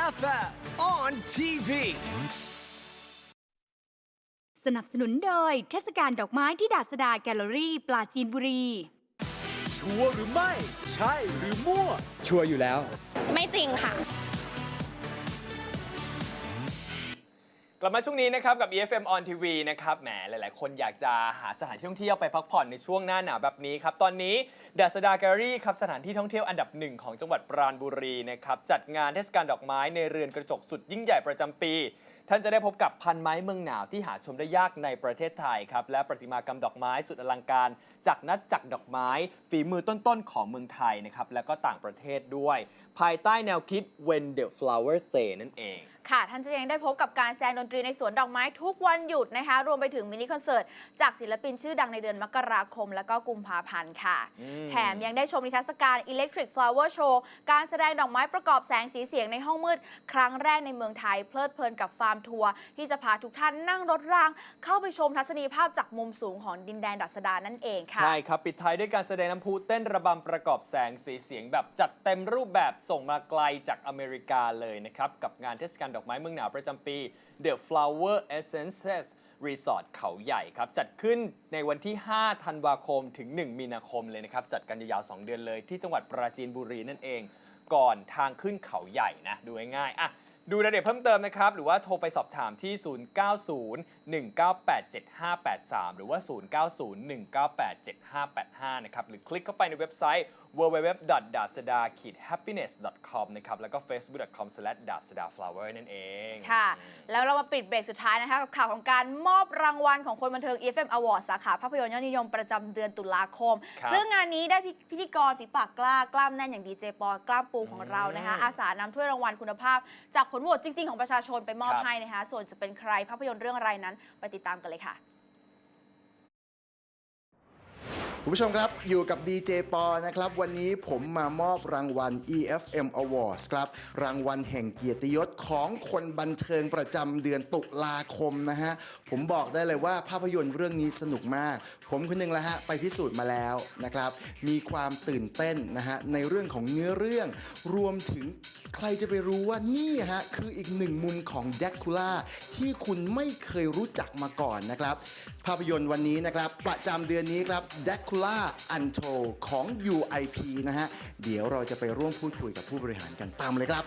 EFF on TV. สนับสนุนโดยเทศกาลดอกไม้ที่ดาสดาแกลเลอรี่ปลาจีนบุรี ชัวร์หรือไม่ ใช่หรือมั่ว ชัวร์อยู่แล้ว ไม่จริงค่ะ กลับมาช่วงนี้นะครับกับ EFM on TV นะครับแหมหลาย ๆ คนอยากจะหาสถานที่ท่องเที่ยวไปพักผ่อนในช่วงหน้าหนาวแบบนี้ครับ ตอนนี้ดัสดาแกลลี่ครับสถานที่ท่องเที่ยวอันดับหนึ่งของจังหวัดปราณบุรีนะครับจัดงานเทศกาลดอกไม้ในเรือนกระจกสุดยิ่งใหญ่ประจำปี ท่านจะได้พบกับพันไม้เมืองหนาวที่หาชมได้ยากในประเทศไทยครับและประติมากรรมดอกไม้สุดอลังการ จากนัดจักรดอกไม้ ฝีมือต้น ๆ ของเมืองไทยนะครับและก็ต่างประเทศด้วย ภายใต้แนวคิด When the Flowers Say นั่นเองค่ะท่านจะยังได้พบกับการแสดงดนตรีในสวนดอกไม้ทุกวันหยุดนะคะ รวมไปถึงมินิคอนเสิร์ตจากศิลปินชื่อดังในเดือนมกราคม และก็กุมภาพันธ์ค่ะอืมแถมยังได้ชมนิทรรศการ Electric Flower Show การแสดงดอกไม้ประกอบแสงสีเสียงในห้องมืด ครั้งแรกในเมืองไทย เพลิดเพลินกับฟาร์มทัวร์ที่จะพาทุกท่านนั่งรถราง เข้าไปชมทัศนียภาพจากมุมสูงของดินแดนดัสดานั่นเองค่ะใช่ครับปิดท้ายด้วยการแสดงน้ำพุเต้นระบำประกอบแสงสีเสียงแบบจัดเต็มรูปแบบส่งมาไกลจากอเมริกาเลยนะครับกับงานเทศกาลดอกไม้เมืองหนาวประจำปี The Flower Essences Resort เขาใหญ่ครับ จัดขึ้นในวันที่ 5 ธันวาคมถึง 1 มีนาคมเลยนะครับ จัดกันยาวๆ2 เดือนเลยที่จังหวัดปราจีนบุรีนั่นเอง ก่อนทางขึ้นเขาใหญ่นะ ดูง่ายๆอะดูรายละเอียดเพิ่มเติมนะครับ หรือว่าโทรไปสอบถามที่ 0901987583 หรือว่า 0901987585 นะครับ หรือคลิกเข้าไปในเว็บไซต์ www.dasada-happiness.com นะครับ แล้วก็ facebook.com/dasadaflower นั่นเอง ค่ะ แล้วเรามาปิดเบรกสุดท้ายนะคะกับข่าวของการมอบรางวัลของคนบันเทิง EFM Award สาขาภาพยนตร์ยอดนิยมประจำเดือนตุลาคมครับซึ่งงานนี้ได้พิพิธีกรฝีปากกล้ากล้ามแน่นอย่างดีเจปอกล้ามปูของเรานะคะอืมอาสานำถ้วยรางวัลคุณภาพ จากผลโหวตจริง ๆ ของประชาชนไปมอบครับให้นะคะส่วนจะเป็นใครภาพยนตร์เรื่องอะไรนั้นไปติดตามกันเลยค่ะ คุณผู้ชมครับ อยู่กับดีเจปอนะครับ วันนี้ผมมามอบรางวัล EFM Awards ครับ รางวัลแห่งเกียรติยศของคนบันเทิงประจำเดือนตุลาคมนะฮะ ผมบอกได้เลยว่าภาพยนตร์เรื่องนี้สนุกมาก ผมคนหนึงแล้วฮะ ไปพิสูจน์มาแล้วนะครับ มีความตื่นเต้นนะฮะ ในเรื่องของเนื้อเรื่องรวมถึงใครจะไปรู้ว่านี่ฮะ คืออีกหนึ่งมุมของแดกคูล่าที่คุณไม่เคยรู้จักมาก่อนนะครับ ภาพยนตร์วันนี้นะครับ ประจำเดือนนี้ครับ d r a c u l a Untold ของ UIP นะฮะ เดี๋ยวเราจะไปร่วมพูดคุยกับผู้บริหารกันตามเลยครับ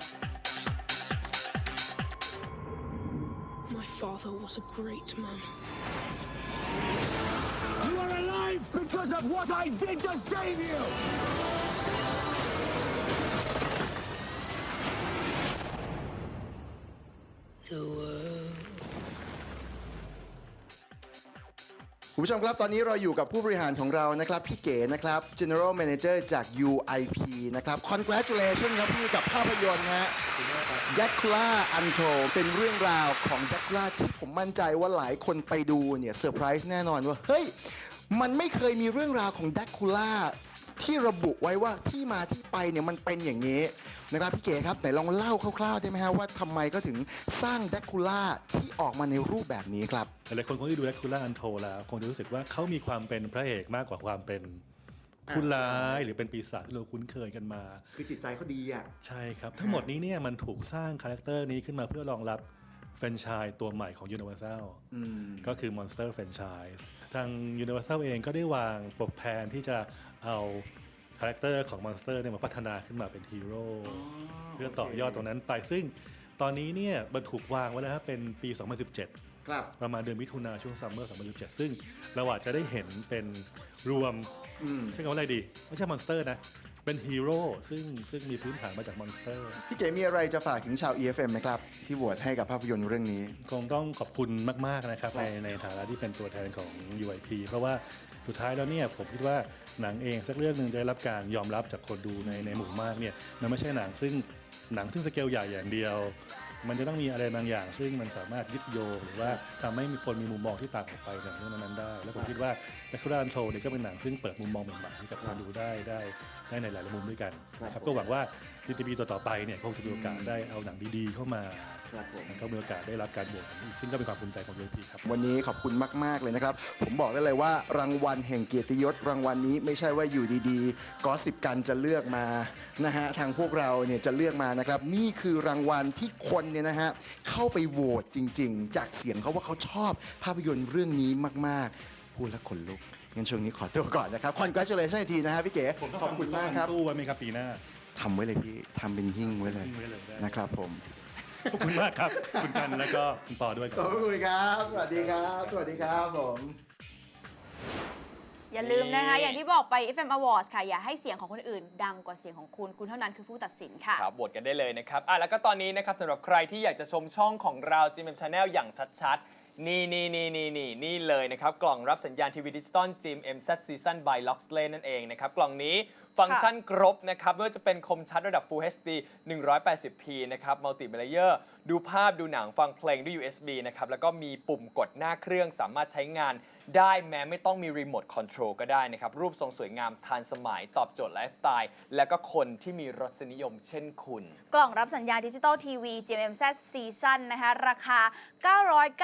My father was a great man. You are alive because of what I did to save you. คุณผู้ชมครับ ตอนนี้เราอยู่กับผู้บริหารของเรานะครับ พี่เก๋นะครับ General Manager จาก UIP นะครับ Congratulations ครับพี่กับภาพยนตร์ฮะ Dracula Untold เป็นเรื่องราวของ Dracula ที่ผมมั่นใจว่าหลายคนไปดูเนี่ยเซอร์ไพรส์แน่นอนว่า เฮ้ย มันไม่เคยมีเรื่องราวของ Dracula ที่ระบุไว้ว่าที่มาที่ไปเนี่ยมันเป็นอย่างนี้นะครับพี่เก๋ครับไหนลองเล่าคร่าวๆได้ไหมฮะว่าทำไมก็ถึงสร้าง Dracula ที่ออกมาในรูปแบบนี้ครับ หลายๆคนคงที่ดูแลคูล่าอันโทแล้วคงจะรู้สึกว่าเขามีความเป็นพระเอกมากกว่าความเป็นผู้ร้ายหรือเป็นปีศาจที่เราคุ้นเคยกันมา คือจิตใจเขาดีอะ ใช่ครับ ทั้งหมดนี้เนี่ยมันถูกสร้างคาแรคเตอร์นี้ขึ้นมาเพื่อรองรับ แฟรนไชส์ตัวใหม่ของ Universal ก็คือ Monster Franchise ทาง Universal เองก็ได้วางโปรแพลนที่จะเอาคาแรคเตอร์ของ Monster เนี่ยมาพัฒนาขึ้นมาเป็นฮีโร่เพื่อต่อยอดตรงนั้นไป ซึ่งตอนนี้เนี่ยมันถูกวางไว้แล้วครับเป็นปี 2017 ครับ ประมาณเดือนมิถุนาช่วงซัมเมอร์ 2017 ซึ่งเราอาจจะได้เห็นเป็นรวมใช้คำว่าอะไรดี ไม่ใช่มอนสเตอร์นะ เป็นฮีโร่ซึ่งซึ่งมีพื้นฐานมาจากมอนสเตอร์ พี่เก๋มีอะไรจะฝากถึงชาว EFM ไหมครับ ที่โหวตให้กับภาพยนตร์เรื่องนี้ คงต้องขอบคุณมาก ๆ นะครับ ในในฐานะที่เป็นตัวแทนของ UIP เพราะว่าสุดท้ายแล้วเนี่ยผมคิดว่าหนังเองสักเรื่องหนึ่งจะได้รับการยอมรับจากคนดูในในหมู่มากเนี่ยมันไม่ใช่หนังซึ่งหนังซึ่งสเกลใหญ่อย่างเดียว มันจะต้องมีอะไรบางอย่าง ซึ่งมันสามารถยึดโยงหรือว่าทำให้มีคนมีมุมมองที่ต่างออกไปจากเรื่องนั้นๆได้ แล้วผมคิดว่า n a t u r a l Control เนี่ยก็เป็นหนังซึ่งเปิดมุมมองใหม่ๆให้กับคนดูได้ได้ได้ในหลายๆมุมด้วยกันนะคครัรับบผมก็หวังว่า DTV ตัวต่อไปเนี่ยคงจะมีโอกาสได้เอาหนังดีๆเข้ามาครับผมแล้วก็มีโอกาสได้รับการโหวตกันอีกซึ่งก็เป็นความภูมิใจของ DTV ครับ วันนี้ขอบคุณมาก ๆ เลยนะครับ ผมบอกได้เลยว่ารางวัลแห่งเกียรติยศ รางวัลนี้ไม่ใช่ว่าอยู่ดีๆ ก็สิบกันจะเลือกมานะฮะทางพวกเราเนี่ยจะเลือกมานะครับ นี่คือรางวัลที่คนเนี่ยนะฮะเข้าไปโหวตจริง ๆ จากเสียงเขาว่าเขาชอบภาพยนตร์เรื่องนี้มาก ๆ พูดแล้วขนลุก งั้นช่วงนี้ขอตัวก่อนนะครับ congratulations อีกทีนะฮะพี่เก๋ขอบคุณมากครับตู้ไว้ไหมครับปีหน้าทำไว้เลยพี่ทำเป็นหิ้งไว้เลยหิ้งไว้เลยได้นะครับผมขอบคุณมากครับ คุณกันแล้วก็คุณปอด้วยคขรัอบบคุณครับ สวัสดีครับ สวัสดีครับผมอย่าลืมนะคะนี่อย่างที่บอกไป FM Awards ค่ะ อย่าให้เสียงของคนอื่น ดังกว่าเสียงของคุณ คุณเท่านั้นคือผู้ตัดสินค่ะ ครับโหวตกันได้เลยนะครับอะแล้วก็ตอนนี้นะครับสำหรับใครที่อยากจะชมช่องของเรา GMM Channel อย่างชัดๆ นี่นี่นี่นี่นี่นี่เลยนะครับ กล่องรับสัญญาณทีวีดิจิตอล GMM Z Season by Loxley นั่นเองนะครับ กล่องนี้ฟังก์ชันครบนะครับไม่ว่าจะเป็นคมชัดระดับ Full HD 180p นะครับ Multi Layer ดูภาพดูหนังฟังเพลงด้วย USB นะครับ แล้วก็มีปุ่มกดหน้าเครื่องสามารถใช้งานได้แม้ไม่ต้องมีรีโมทคอนโทรลก็ได้นะครับ รูปทรงสวยงามทันสมัยตอบโจทย์ไลฟ์สไตล์ และก็คนที่มีรสนิยมเช่นคุณ กล่องรับสัญญาณดิจิตอลทีวี GMMZ Season นะคะ ราคา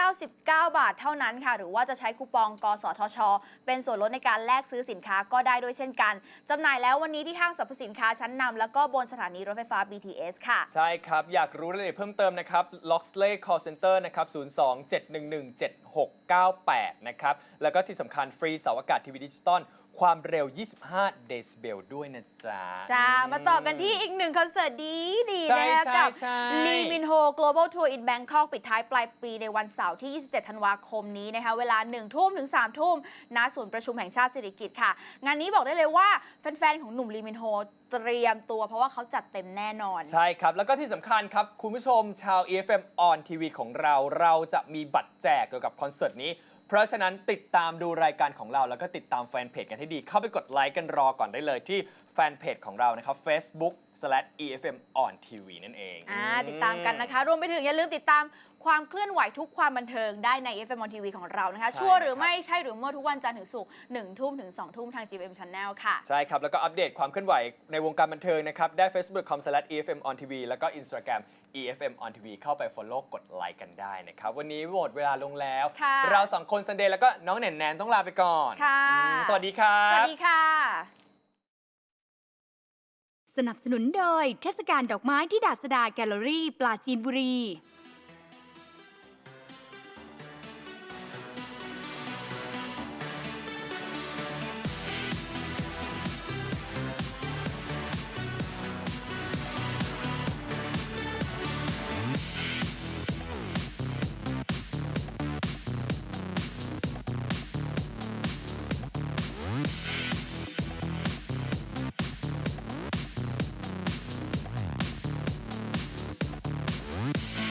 999 บาทเท่านั้นค่ะ หรือว่าจะใช้คูปองกสทช เป็นส่วนลดในการแลกซื้อสินค้าก็ได้ด้วยเช่นกันจำหน่ายแล้ววันนี้ที่ห้างสรรพสินค้าชั้นนำแล้วก็บนสถานีรถไฟฟ้า BTS ค่ะ ใช่ครับ อยากรู้รายละเอียดเพิ่มเติมนะครับ Loxley Call Center นะครับ 02-711-7698 นะครับ แล้วก็ที่สำคัญฟรีเสาอากาศทีวีดิจิตอล ความเร็ว 25 เดซิเบลด้วยนะจ๊ะ จ้า มาต่อกันที่อีกหนึ่งคอนเสิร์ตดีดีใช่นะคะใช่กับใช่ ลีมินโฮ Global Tour in Bangkok ปิดท้ายปลายปีในวันเสาร์ที่ 27 ธันวาคมนี้นะคะ เวลา 1 ทุ่มถึง 3 ทุ่มณศูนย์ประชุมแห่งชาติสิริกิติ์ค่ะ งานนี้บอกได้เลยว่าแฟน ๆ ของหนุ่มลีมินโฮ เตรียมตัวเพราะว่าเขาจัดเต็มแน่นอน ใช่ครับ แล้วก็ที่สำคัญครับ คุณผู้ชมชาว EFM on TV ของเรา เราจะมีบัตรแจกเกี่ยวกับคอนเสิร์ตนี้ เพราะฉะนั้นติดตามดูรายการของเราแล้วก็ติดตามแฟนเพจกันให้ดี เข้าไปกดไลค์กันรอก่อนได้เลยที่ ฟนเพจของเรานะครับ Facebook EFM on TV นั่นเองอ่าติดตามกันนะคะ รวมไปถึงอย่าลืมติดตามความเคลื่อนไหวทุกความบันเทิงได้ใน FM on TV ของเรานะคะใช่ชั่วหรือนะครับไม่ใช่หรือเมื่อทุกวันจันทร์ถึงศุกร์1ทุ่มถึง2ทุ่มทาง GMM Channel ค่ะ ใช่ครับ แล้วก็อัปเดตความเคลื่อนไหวในวงการบันเทิงนะครับ ได้ facebook.com/efm on tv แล้วก็ Instagram efm on tv เข้าไป follow กดไลค์กันได้นะครับ วันนี้หมดเวลาลงแล้วค่ะเราสองคนซันเดย์แล้วก็น้องแหนนแนนต้องลาไปก่อนค่ะอืมสวัสดีครับ สวัสดีค่ะส นับสนุนโดยเทศกาลดอกไม้ที่ดาสดาแกลเลอรี่ ปลาจีนบุรี